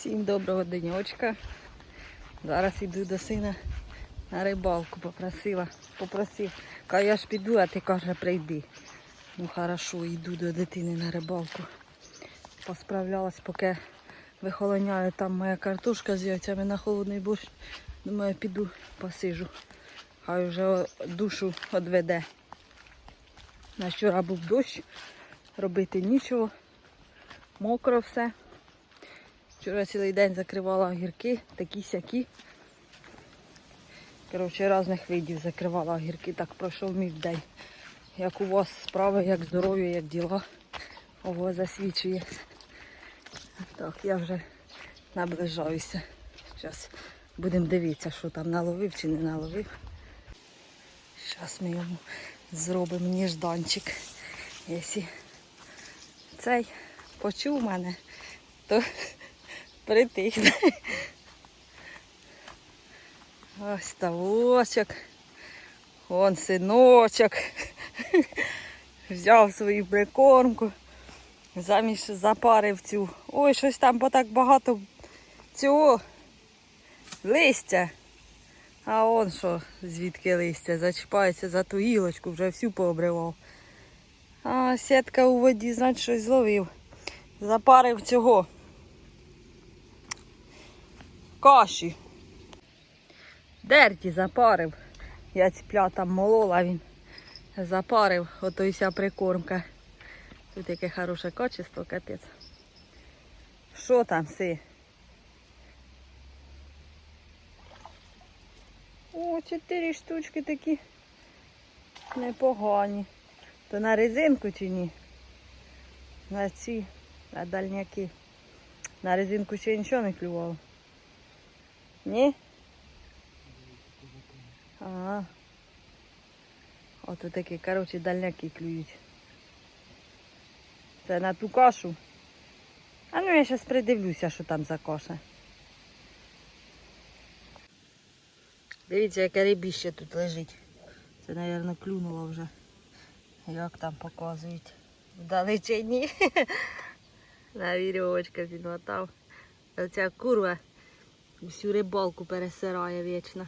Всім доброго денечка. Зараз йду до сина на рибалку. Попросила, попросив. Каже, я ж піду, а ти каже, прийди. Ну хорошо, йду до дитини на рибалку. Посправлялась, поки вихолоняє там моя картошка з яйцями на холодний борщ. Думаю, піду посижу. Хай вже душу відведе. На вчора був дощ, робити нічого, мокро все. Вчора цілий день закривала огірки, такі сякі. Коротше, різних видів закривала огірки, так пройшов мій день. Як у вас справи, як здоров'я, як діла. Ого, засвідчує. Так, я вже наближаюся. Зараз будемо дивитися, що там наловив чи не наловив. Зараз ми йому зробимо ніжданчик. Якщо цей почув мене, то притихне. Ось тавочок. Вон синочок. Взяв свою прикормку. Замість запарив цю. Ой, щось там бо так багато цього листя. А он що, звідки листя? Зачіпається за ту гілочку, вже всю пообривав. А сітка у воді, значить, щось зловив. Запарив цього. Каші. Дерті запарив. Я цыплята молола, він запарив, ото і прикормка. Тут яке хороше качество, капець. Що там си? О, чотири штучки такі непогані. То на резинку чи ні? На ці, на дальняки. На резинку ще нічого не клювало. Ні? Ага. Ото такі, коротше, дальняки клюють. Це на ту кашу. А ну я зараз придивлюся, що там за каша. Дивіться, яке рибіще тут лежить. Це, мабуть, клюнуло вже. Як там показують. Вдалечині. На вірьовочка підмотав. Оця курва всю рибалку пересирає вічно.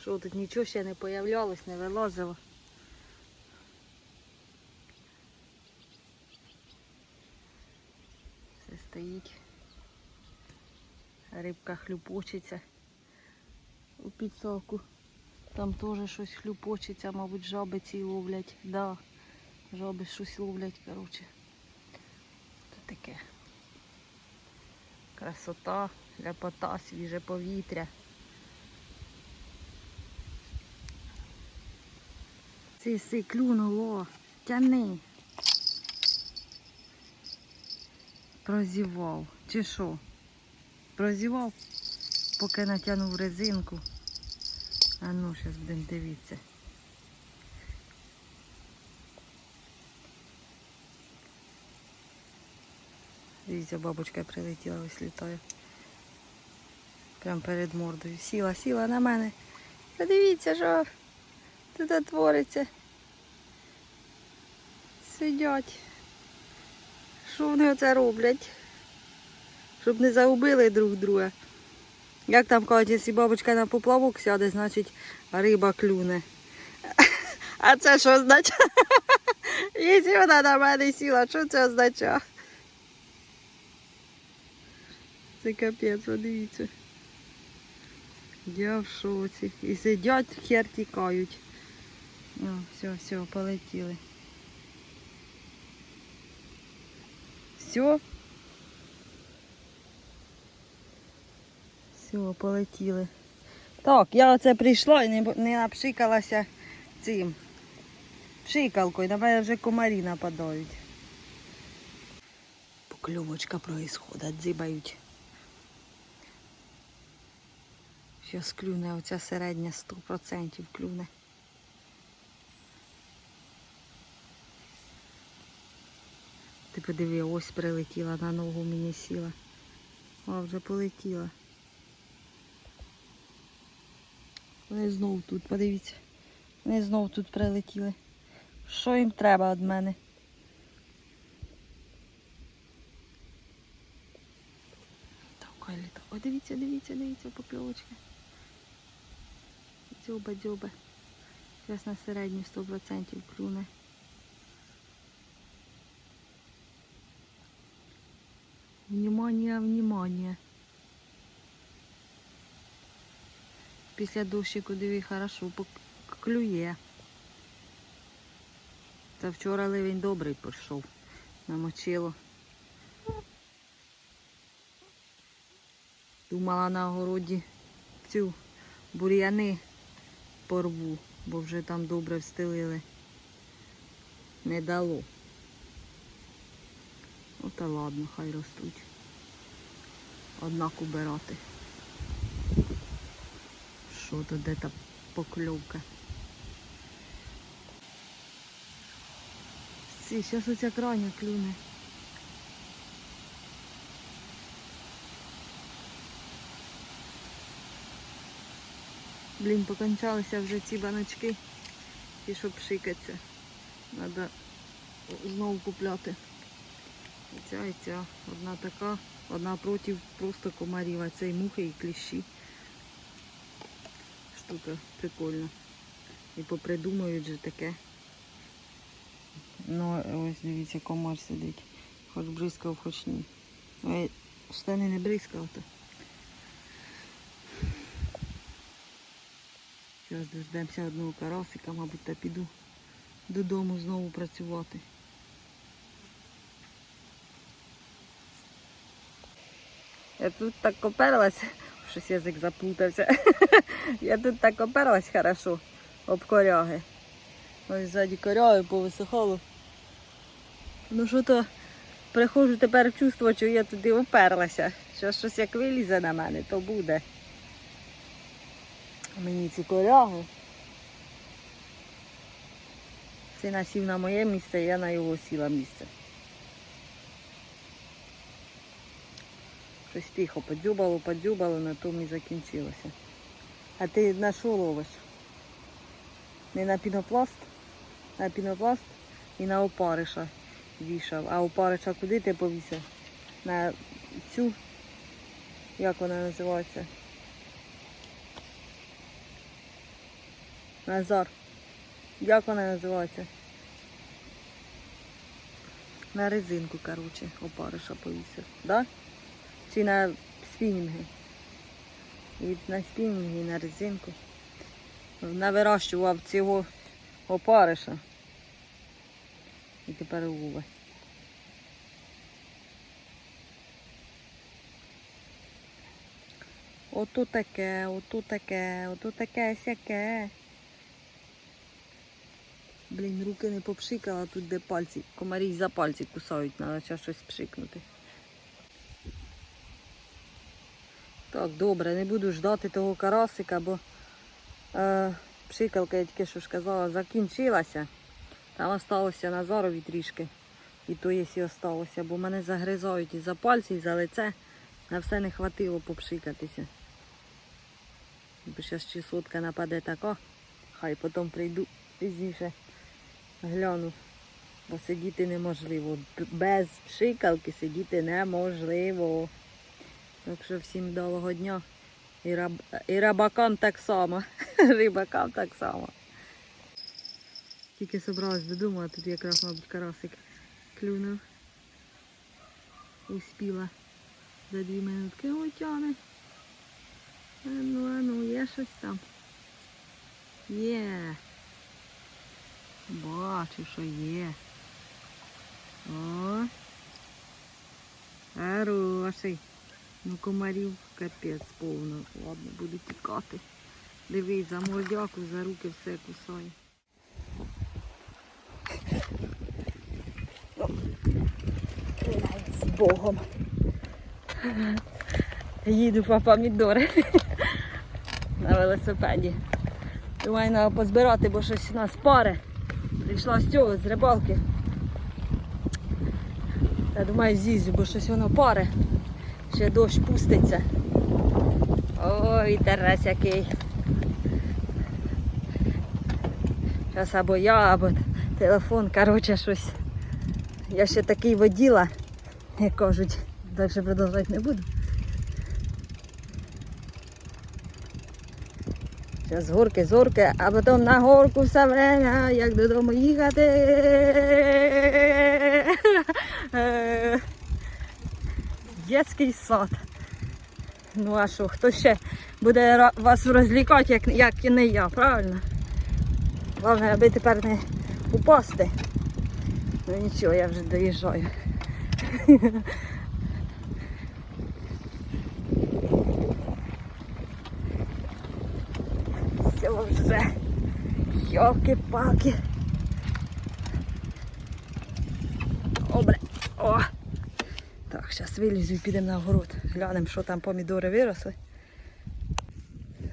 Що тут нічого ще не появлялось, не вилазило. Все стоїть. Рибка хлюпочеться у підсоку. Там теж щось хлюпочеться, мабуть, жаби ці ловлять. Да, жаби щось ловлять, коротше. Тут таке. Красота, ляпота, свіже повітря. Це си клюнуло. Тяни. Прозівав. Чи що? Прозівав, поки натягнув резинку. А ну, зараз будемо дивитися. Дивіться, бабочка прилетіла, ось літає. Прямо перед мордою. Сіла, сіла на мене. Подивіться, що тут твориться. Сидять. Що вони оце роблять? Щоб не загубили друг друга. Як там кажуть, якщо бабочка на поплавок сяде, значить риба клюне. А це що означає? Якщо вона на мене сіла, що це означає? Це капець, подивіться. Я в шоці. І сидять, хер тікають. О, все, все, полетіли. Все. Все, полетіли. Так, я оце прийшла і не, не напшикалася цим пшикалкою. Мене вже комарі нападають. Покльовочка происходить, дзибають. Щас клюне оця середня 100% клюне. Ти подиви, ось прилетіла на ногу мені сіла. А вже полетіла. Вони знов тут, подивіться. Вони знов тут прилетіли. Що їм треба від мене? літа. Ой, дивіться, дивіться, дивіться, покльовочки. Дзьоба, дзьоба. Зараз на середню 100% клюне. Внимание, внимание. Після дощику диви хорошо клює. Та вчора ливень добрий пішов. Намочило. Думала на огороді цю бур'яни порву, бо вже там добре встелили. Не дало. Ота ладно, хай ростуть. Однак убирати. Що то де та покльовка? Зараз оця крайня клюне. Блін, покончалися вже ці баночки. І щоб пшикатися. Треба знову купляти. І ця і ця. Одна така, одна проти просто комарів, а це і мухи, і кліщі. Штука прикольна. І попридумують же таке. Ну, ось дивіться, комар сидить. Хоч бризкав, хоч ні. Я штани не бризкав, то. Зараз дождемося одного карасика, мабуть, та піду додому знову працювати. Я тут так оперлась, щось язик заплутався. Я тут так оперлась хорошо об коряги. Ось ззаді коряги повисихало. Ну що то приходжу тепер в чувство, що я туди оперлася. Що щось як вилізе на мене, то буде. Мені ці коряги. Сина сів на моє місце, я на його сіла місце. Щось тихо подзюбало, подзюбало, на тому і закінчилося. А ти на що ловиш? Не на пінопласт? На пінопласт і на опариша вішав. А опариша куди ти повісив? На цю, як вона називається? Назар. Як вона називається? На резинку, коротше, опариша повісив. Да? Чи на спінінги? І на спінінги, і на резинку. Навирощував цього опариша. І тепер ловить. Ото таке, ото таке, ото таке сяке. Блін, руки не попшикала тут, де пальці. Комарі за пальці кусають, треба зараз щось пшикнути. Так, добре, не буду ждати того карасика, бо е, пшикалка, я тільки що ж казала, закінчилася. Там осталося Назарові трішки. І то якщо осталося, бо мене загризають і за пальці, і за лице. На все не хватило попшикатися. Бо зараз чесотка нападе така, хай потім прийду пізніше гляну. Бо сидіти неможливо. Без пшикалки сидіти неможливо. Так що всім вдалого дня. І, раб... і рабакам так само. Рибакам так само. Тільки собралась додому, а тут якраз, мабуть, карасик клюнув. Успіла за дві минутки отяне. А ну, а ну, є щось там. Є. Бачу, що є. О. Хороший. Ну комарів капець повно. Ладно, буду тікати. Дивись, за мордяку, за руки все кусає. З Богом. Їду по помідори на велосипеді. Думаю, треба позбирати, бо щось у нас пари. Прийшла з з рибалки. Я думаю, з'їздю, бо щось воно пари. Ще дощ пуститься. Ой, терес який. Зараз або я, або телефон, коротше, щось. Я ще такий воділа, як кажуть, далі продовжувати не буду. З горки, з горки, а потім на горку все время, як додому їхати. Дєтський сад. Ну а що, хто ще буде вас розлікати, як, як і не я, правильно? Головне, аби тепер не упасти. Ну нічого, я вже доїжджаю. Все вже. Йолки-палки. Добре. О! Так, зараз вилізу і підемо на город. Глянемо, що там помідори виросли.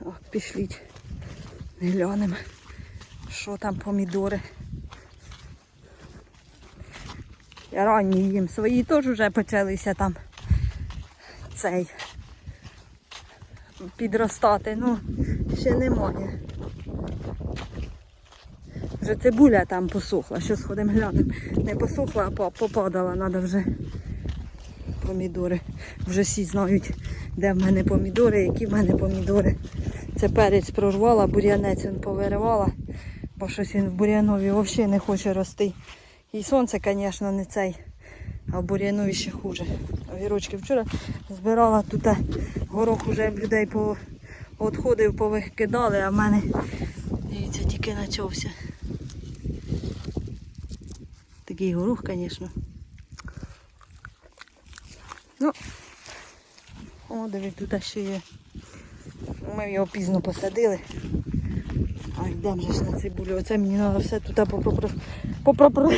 О, пішліть. Глянемо, що там помідори. Я ранні їм. Свої теж вже почалися там цей підростати. Ну, ще немає. Вже цибуля там посохла. Що сходимо глянемо. Не посохла, а попадала, треба вже помідори. Вже всі знають, де в мене помідори, які в мене помідори. Це перець прорвала, бур'янець він повиривала, бо щось він в бур'янові взагалі не хоче рости. І сонце, звісно, не цей, а в бур'янові ще хуже. Огірочки вчора збирала тут горох уже людей по відходив, повикидали, а в мене дивіться, тільки почався. Такий горох, звісно. Ну, о, дивись, тут ще є. Ми його пізно посадили. А йдемо ж на цибулю. Оце мені треба все тут попро... попро...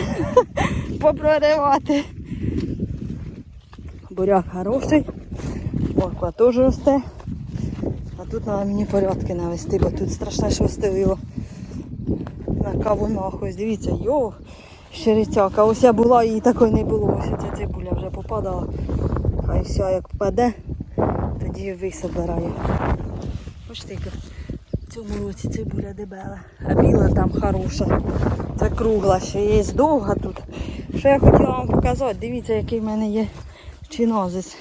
попроривати. Буряк хороший. Морква теж росте. А тут треба мені порядки навести, бо тут страшне швастило його на кавунах. Ось дивіться, йо, щирицяка. Ось я була, її такої не було. Ось ця цибуля вже попадала. Хай все як впаде, тоді висобираю. Бачите, яка в цьому році цибуля дебела, а біла там хороша. Це кругла, ще є довга тут. Що я хотіла вам показати, дивіться, який в мене є чинозис.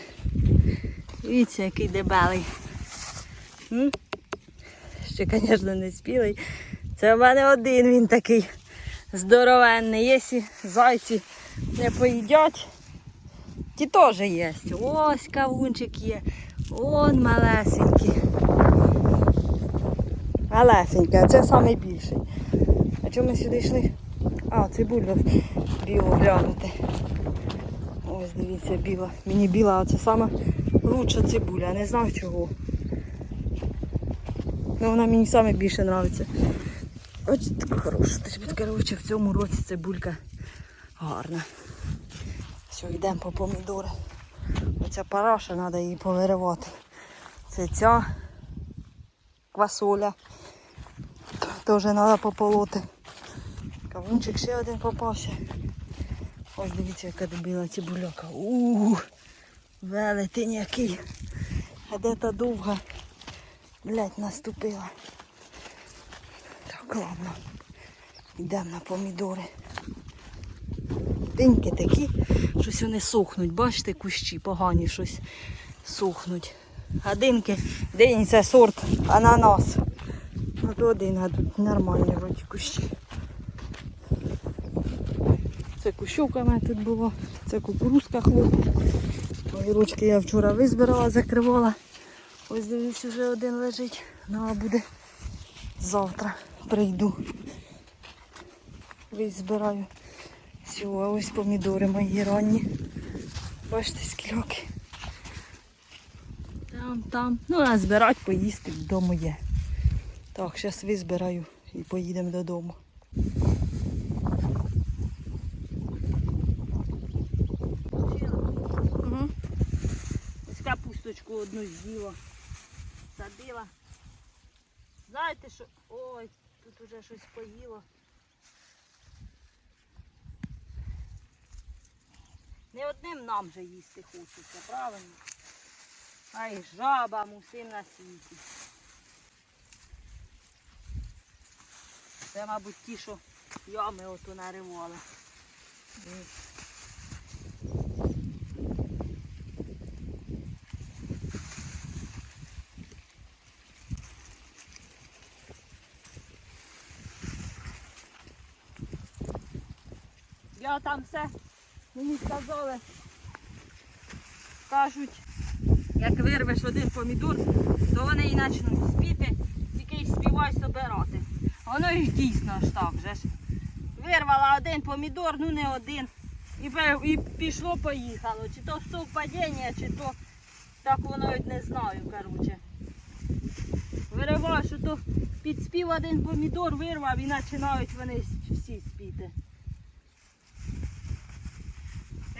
Дивіться, який дебелий. М? Ще, звісно, не спілий. Це в мене один він такий здоровенний. Якщо зайці не поїдять, ті теж є. Ось кавунчик є. Он малесенький. Малесенький, а це найбільший. А чому ми сюди йшли? А, цибулю білу глянути. Ось дивіться, біла. Мені біла, а це сама лучша цибуля. Не знаю чого. Ну вона мені саме більше подобається. Ось така хороша. Коротше, в цьому році цибулька гарна. Все, йдемо по помідори. Оця параша, треба її повиривати. Це ця квасоля. Теж треба пополоти. Кавунчик ще один попався. Ось дивіться, яка дебіла цибульока. Ууу, велетень який. А де та довга? Блять, наступила. Так. Йдемо на помідори. Деньки такі, щось вони сохнуть. Бачите, кущі погані щось сохнуть. А динки, динь це сорт ананас. От один, а тут нормальні вроді кущі. Це кущовка в мене тут була, це кукурузка хлопці. Огірочки я вчора визбирала, закривала. Ось дивіться, вже один лежить. Ну а буде завтра прийду. Визбираю. Все, а ось помідори мої ранні. Бачите, скільки. Там, там. Ну, а збирати, поїсти вдома є. Так, зараз визбираю і поїдемо додому. Угу. Ось капусточку одну з'їла. Садила. Знаєте, що... Ой, тут уже щось поїло. Не одним нам же їсти хочеться, правильно? А й жабам усім на світі. Це, мабуть, ті, що ями ото наривали. вирвала там все. Мені сказали, кажуть, як вирвеш один помідор, то вони і почнуть спіти, тільки й співай собирати. Воно і дійсно ж так же ж. Вирвала один помідор, ну не один. І, і пішло, поїхало. Чи то совпадіння, чи то так воно й не знаю, коротше. Вириваєш, що то підспів один помідор, вирвав і починають вони всі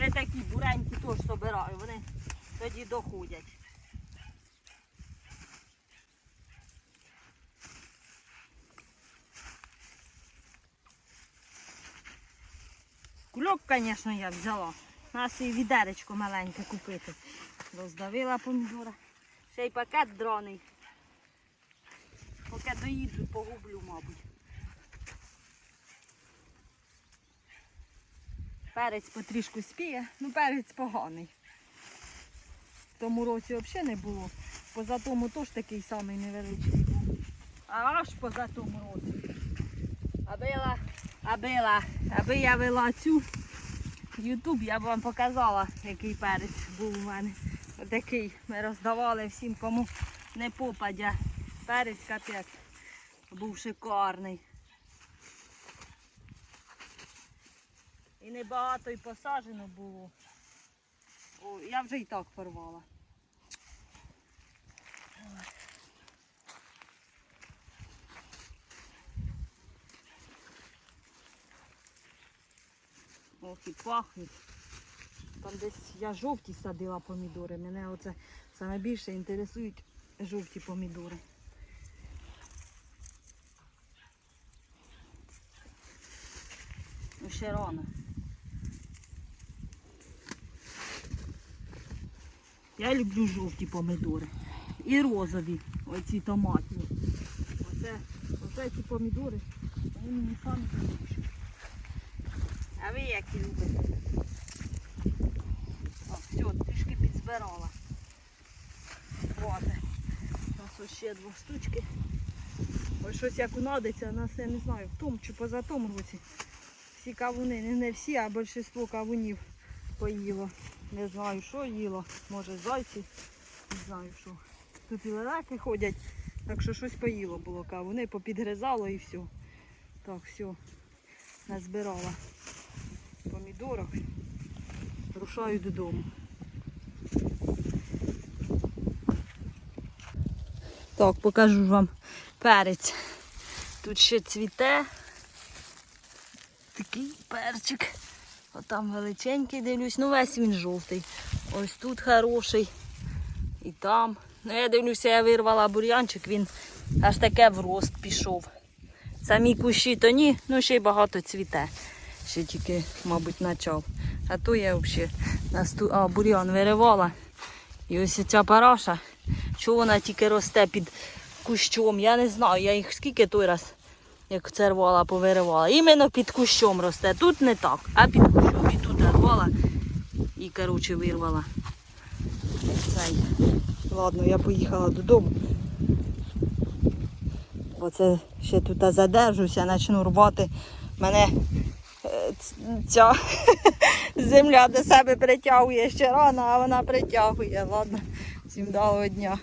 спіти. Такі буренькі теж собираю, вони тоді доходять. Кульок, звісно, я взяла. Нас і відеречко маленьке купити. Роздавила помідора. Ще й пакет дроний. Поки доїду, погублю, мабуть. Перець потрішку спіє, ну перець поганий. В тому році взагалі не було. Поза тому теж такий самий невеличкий аж поза тому році. Аби я, аби, я- вела цю Ютуб, я б вам показала, який перець був у мене. Отакий. Ми роздавали всім, кому не попадя. Перець капець. Був шикарний. І небагато і посаджено було. О, я вже і так порвала. Ох, і пахнуть. Там десь я жовті садила помідори. Мене оце саме більше інтересують жовті помідори. Ну, ще рано. Я люблю жовті помідори. І розові, оці томатні. Оце, оце ці помідори, вони мені самі найбільші. А ви які любите? О, все, трішки підзбирала. Хвати. У нас ще два штучки. Ось щось як унадиться, нас я не знаю, в тому чи поза тому році. Всі кавуни, не всі, а більшість кавунів поїло. Не знаю, що їло. Може зайці, не знаю що. Тут і лелеки ходять, так що щось поїло було кавуни, попідгризало і все. Так, все, назбирала помідорок. Рушаю додому. Так, покажу вам перець. Тут ще цвіте. Такий перчик. Отам величенький дивлюсь. Ну весь він жовтий. Ось тут хороший. І там. Ну я дивлюся, я вирвала бур'янчик, він аж таке в рост пішов. Самі кущі то ні, ну ще й багато цвіте. Ще тільки, мабуть, почав. А то я взагалі насту... а, бур'ян виривала. І ось ця параша, що вона тільки росте під кущом. Я не знаю, я їх скільки той раз, як це рвала, повиривала. Іменно під кущом росте. Тут не так, а під кущом. І тут рвала і, коротше, вирвала. Цей. Ладно, я поїхала додому. Оце ще тут задержуся, почну рвати. Мене е, ця земля до себе притягує ще рано, а вона притягує. Ладно, всім доброго дня.